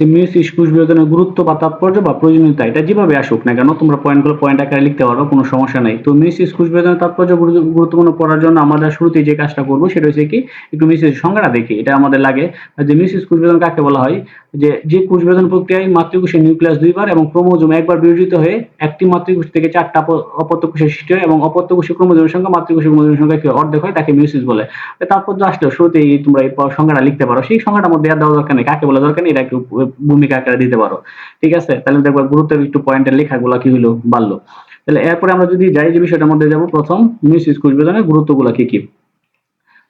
Meiosis কোষ বিভাজনের গুরুত্ব বা তাৎপর্য বা প্রয়োজনীয়তা, এটা যেভাবে আসুক না কেন, তোমরা পয়েন্টগুলো পয়েন্ট আকারে লিখতে পারো, কোনো সমস্যা নাই। তো মিউসিস কোষ বিভাজনের তাৎপর্য গুরুত্বপূর্ণ পড়ার জন্য আমরা শুরুতেই যে কাজটা করব, সেটা হচ্ছে কি, একটু মিউসিস সংজ্ঞাটা দেখি, এটা আমাদের লাগে। যে মিউসিস কোষ বিভাজন কাকে বলা হয়? যে যে কোষ বিভাজন প্রক্রিয়ায় মাতৃকোষের নিউক্লিয়াস দুইবার এবং ক্রোমোজোম একবার বিভাজিত হয়ে একটি মাতৃকোষ থেকে চারটা অপ- অপত্য কোষের সৃষ্টি হয় এবং অপত্য কোষের ক্রোমোজোমের সংখ্যা, মাতৃকোষের ক্রোমোজোমের সংখ্যা অর্ধেক হয়, তাকে মিউসিস বলে। তো তাৎপর্য আসলেও শুরুতেই তোমরা এই সংজ্ঞাটা লিখতে পারো। সেই সংজ্ঞাটার মধ্যে আর দেওয়া দরকার নেই, কাকে বলা দরকার নেই, এটা একটু ভূমিকা আকারে দিতে পারো। ঠিক আছে? তাহলে দেখো গুরুত্বের একটু পয়েন্টের লেখাগুলো কি হলো বাড়লো। তাহলে এরপরে আমরা যদি যাই যে বিষয়টার মধ্যে যাব, প্রথম মিস কোষ বিভাজনের গুরুত্বগুলো কি কি?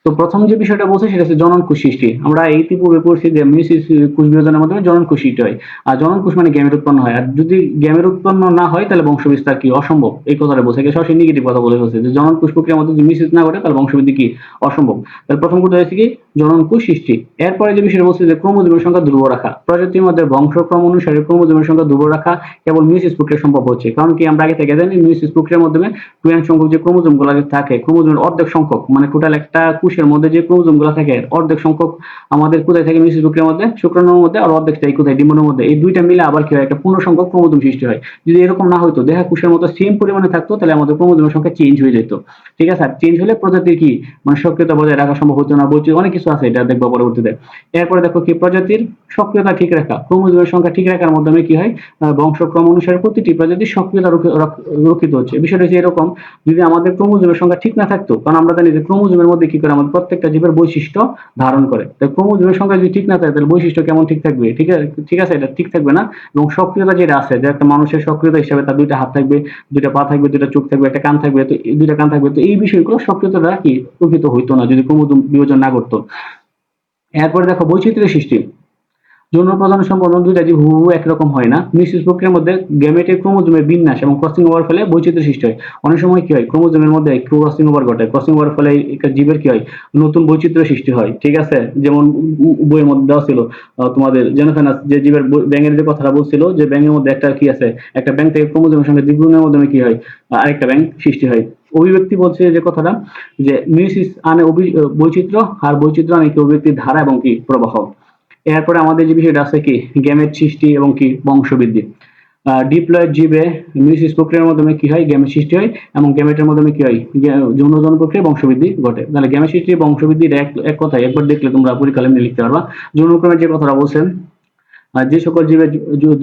তো প্রথম যে বিষয়টা বলছে সেটা হচ্ছে জনন কোষ সৃষ্টি। আমরা এই পূর্বে পড়ছি যে মিউসিস কোষ বিভাজনের মাধ্যমে জনন কোষ সৃষ্টি হয়। আর জনন কোষ মানে গ্যামের উৎপন্ন হয়। আর যদি গ্যামের উৎপন্ন না হয়, তাহলে বংশবিস্তার কি? অসম্ভব। এই কথাটা বলছে। সরাসরি নেগেটিভ কথা বলে ফেলছে যে জনন কোষ প্রক্রিয়ার মধ্যে যদি মিউসিস না ঘটে, তাহলে বংশবৃদ্ধি কি? অসম্ভব। তাহলে প্রথম কথা হচ্ছে কি? জনন কোষ সৃষ্টি। এরপরে যে বিষয়টা বলছে যে ক্রোমোজোমের সংখ্যা ধ্রুব রাখা। প্রজাতির মধ্যে বংশক্রম অনুসারে ক্রোমোজোমের সংখ্যা ধ্রুব রাখা কেবল মিউসিস প্রক্রিয়া সম্ভব হচ্ছে। কারণ কি আমরা আগে থেকে জানি মিউসিস প্রক্রিয়ার মাধ্যমে টু সংখ্যক যে ক্রোমোজোমগুলো থাকে, ক্রোমোজোমের অর্ধেক সংখ্যক মানে টোটাল একটা কোষের মধ্যে যে ক্রোমোজোমগুলো থাকে, অর্ধেক সংখ্যক আমাদের কোথায় থাকে মিউসিস প্রক্রিয়ার মধ্যে, শুক্রাণুর মধ্যে আর অর্ধেক থাকে কোথায় ডিম্বাণুর মধ্যে, এই দুইটা মিলে আবার কি হয় একটা পূর্ণ সংখ্যক ক্রোমোজোম সৃষ্টি হয়। যদি এরকম না হতো দেখা কোষের মতো সেম পরিমাণে থাকতো, তাহলে আমাদের ক্রোমোজোমের সংখ্যা চেঞ্জ হয়ে যেত। ঠিক আছে? আর চেঞ্জ হলে প্রজাতির কি? মানে সক্রিয়তা বজায় রাখা সম্ভব হতো না বৈচিত্র্য অনেক কিছু আছে এটা দেখব পরবর্তীতে। এরপরে দেখো কি, প্রজাতির সক্রিয়তা ঠিক রাখা। ক্রোমোজোমের সংখ্যা ঠিক রাখার মাধ্যমে কি হয়? বংশক্রম অনুসারে প্রতিটি প্রজাতির সক্রিয়তা রক্ষিত হচ্ছে। বিষয়টা হচ্ছে এরকম, যদি আমাদের ক্রোমোজোমের সংখ্যা ঠিক না থাকতো, কারণ আমরা জানি যে ক্রোমোজোমের মধ্যে কি করে আমাদের প্রত্যেকটা জীবের বৈশিষ্ট্য ধারণ করে। তাই ক্রোমোজোমের সংখ্যা যদি ঠিক না থাকে, তাহলে বৈশিষ্ট্য কেমন ঠিক থাকবে? ঠিক আছে ঠিক আছে, এটা ঠিক থাকবে না। এবং সক্রিয়তা যেটা আছে, যে একটা মানুষের সক্রিয়তা হিসাবে তার দুইটা হাত থাকবে, দুইটা পা থাকবে, দুইটা চোখ থাকবে, একটা কান থাকবে, তো দুইটা কান থাকবে, তো এই বিষয়গুলো সক্রিয়তাটা কি? প্রকৃত হইতো না, যদি ক্রোমোজোম বিভাজন না করতো এরপরে দেখো বৈচিত্র্যের সৃষ্টি। যৌন প্রধান সম্পন্ন দুইটা জীব হুবহু একরকম হয় না। মিশ্রিত প্রক্রিয়ার মধ্যে গ্যামেটের ক্রোমোজোমের বিন্যাস এবং ক্রসিং ওভার ফলে বৈচিত্র্য সৃষ্টি হয়। অনেক সময় কি হয়, ক্রোমোজোমের মধ্যে ক্রসিং ওভার ঘটে ক্রসিং ওভার ফলে জীবের কি হয়, নতুন বৈচিত্র্য সৃষ্টি হয়। ঠিক আছে? যেমন বইয়ের মধ্যে দেওয়া ছিল তোমাদের জেনোফেনাস যে জীবের ব্যাঙের যে কথাটা বলছিল, যে ব্যাঙের মধ্যে একটা কি আছে, একটা ব্যাঙ থেকে ক্রোমোজোমের সঙ্গে দ্বিগুণের মাধ্যমে কি হয় আরেকটা ব্যাঙ সৃষ্টি হয়। অভিব্যক্তি বলছে যে কথাটা, যে মিউসিস আনে বৈচিত্র্য, আর বৈচিত্র্য আনে কি অভিব্যক্তির ধারা এবং কি প্রবাহ। এরপরে আমাদের যে বিষয়টা আছে কি? গ্যামেট সৃষ্টি এবং কি? বংশবৃদ্ধি। ডিপ্লয়েড জীবে মিউসিস প্রক্রিয়ার মাধ্যমে কি হয়? গেমের সৃষ্টি হয় এবং গ্যামেটের মাধ্যমে কি হয়? যৌনজন প্রক্রিয়া বংশবৃদ্ধি ঘটে। তাহলে গেমের সৃষ্টি, বংশবৃদ্ধির এক এক কথায় একবার দেখলে তোমরা পরীক্ষা এমনি লিখতে পারবা। যৌনক্রমের যে কথাটা বলছেন যে সকল জীবের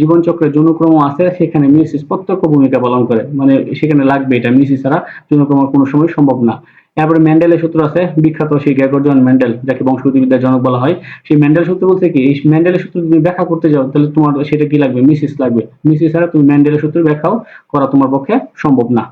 জীবনচক্রে যৌনক্রম আছে, সেখানে মিউসিস প্রত্যক্ষ ভূমিকা পালন করে। মানে সেখানে লাগবে এটা মিউসিস ছাড়া যৌনক্রম কোনো সময় সম্ভব না। তারপরে ম্যান্ডেলের সূত্র আছে, বিখ্যাত সেই গ্যাগর্জন ম্যান্ডেল, যাকে বংশগতিবিদ্যার জনক বলা হয়। সেই ম্যান্ডেল সূত্র বলতে কি, এই ম্যান্ডেলের সূত্র তুমি ব্যাখ্যা করতে যাও, তাহলে তোমার সেটা কি লাগবে? মিসিস লাগবে। মিসিস ছাড়া তুমি ম্যান্ডেলের সূত্র ব্যাখ্যাও করা তোমার পক্ষে সম্ভব না।